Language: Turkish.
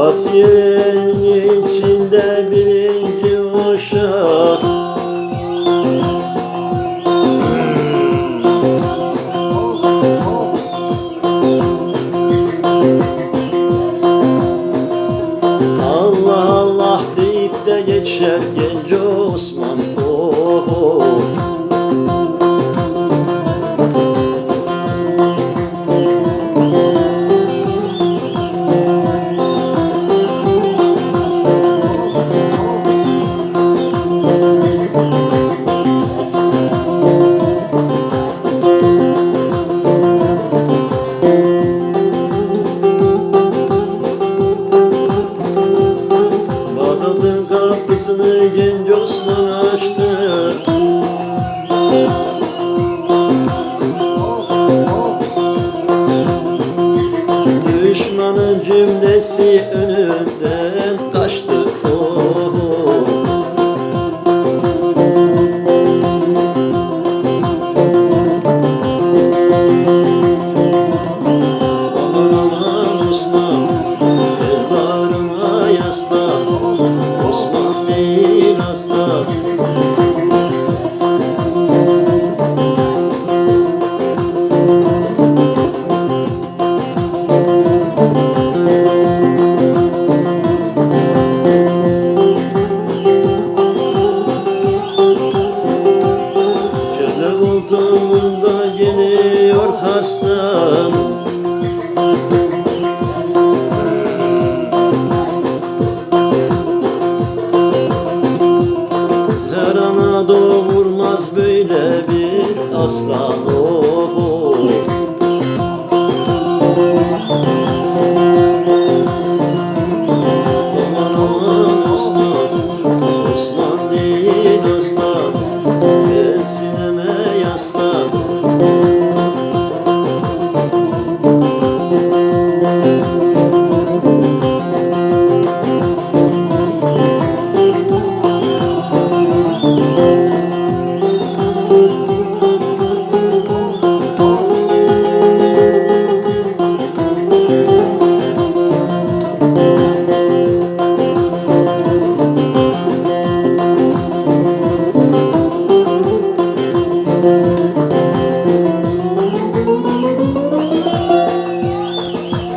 Hasbiye Ölüm nesi önümden Toplumda geliyor hastam. Her ana doğurmaz böyle bir aslan. olur